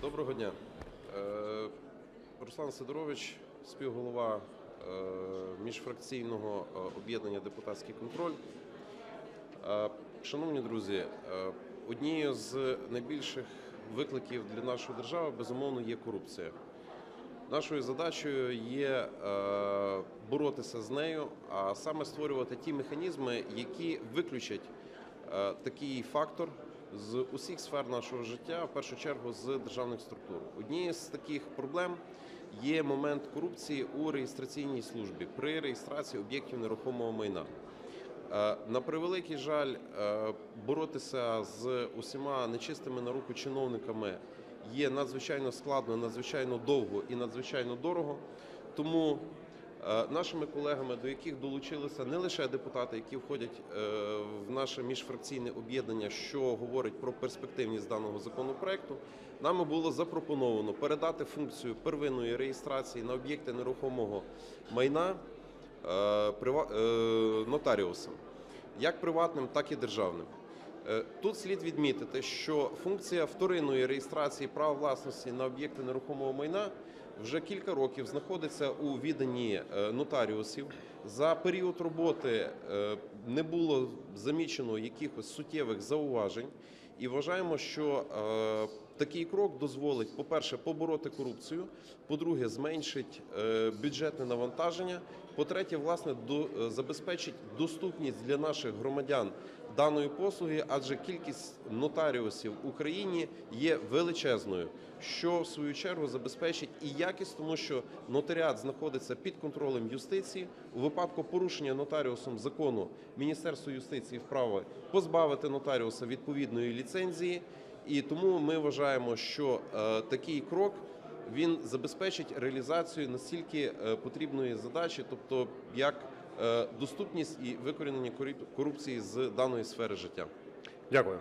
Доброго дня. Е, Руслан Сидорович, співголова е, міжфракційного е, об'єднання Депутатський контроль. Шановні друзі, однією з найбільших викликів для нашої держави безумовно є корупція. Нашою задачею є боротися з нею, а саме створювати ті механізми, які виключать такий фактор з усіх сфер нашого життя, в першу чергу з державних структур. Однією з таких проблем є момент корупції у реєстраційній службі при реєстрації об'єктів нерухомого майна. Е, На превеликий жаль, е, боротися з усіма нечистими на руку чиновниками є надзвичайно складно, надзвичайно довго і надзвичайно дорого. Тому нашими колегами, до яких долучилися не лише депутати, які входять е, в наше міжфракційне об'єднання, що говорить про перспективність даного законопроекту, нами було запропоновано передати функцію первинної реєстрації на об'єкти нерухомого майна е, е, нотаріусам, як приватним, так і державним. Е, Тут слід відмітити, що функція вторинної реєстрації права власності на об'єкти нерухомого майна вже кілька років знаходиться у віданні е, нотаріусів. За період роботи е, не було замічено якихось суттєвих зауважень, і вважаємо, що е, такий крок дозволить, по-перше, побороти корупцію, по-друге, зменшить бюджетне навантаження, по-третє, власне, забезпечить доступність для наших громадян даної послуги, адже кількість нотаріусів в Україні є величезною, що в свою чергу забезпечить і якість, тому що нотаріат знаходиться під контролем юстиції. У випадку порушення нотаріусом закону Міністерство юстиції вправе позбавити нотаріуса відповідної ліцензії, і тому ми вважаємо, що е, такий крок він забезпечить реалізацію настільки е, потрібної задачі, тобто як е, доступність і викорінення корупції з даної сфери життя. Дякую.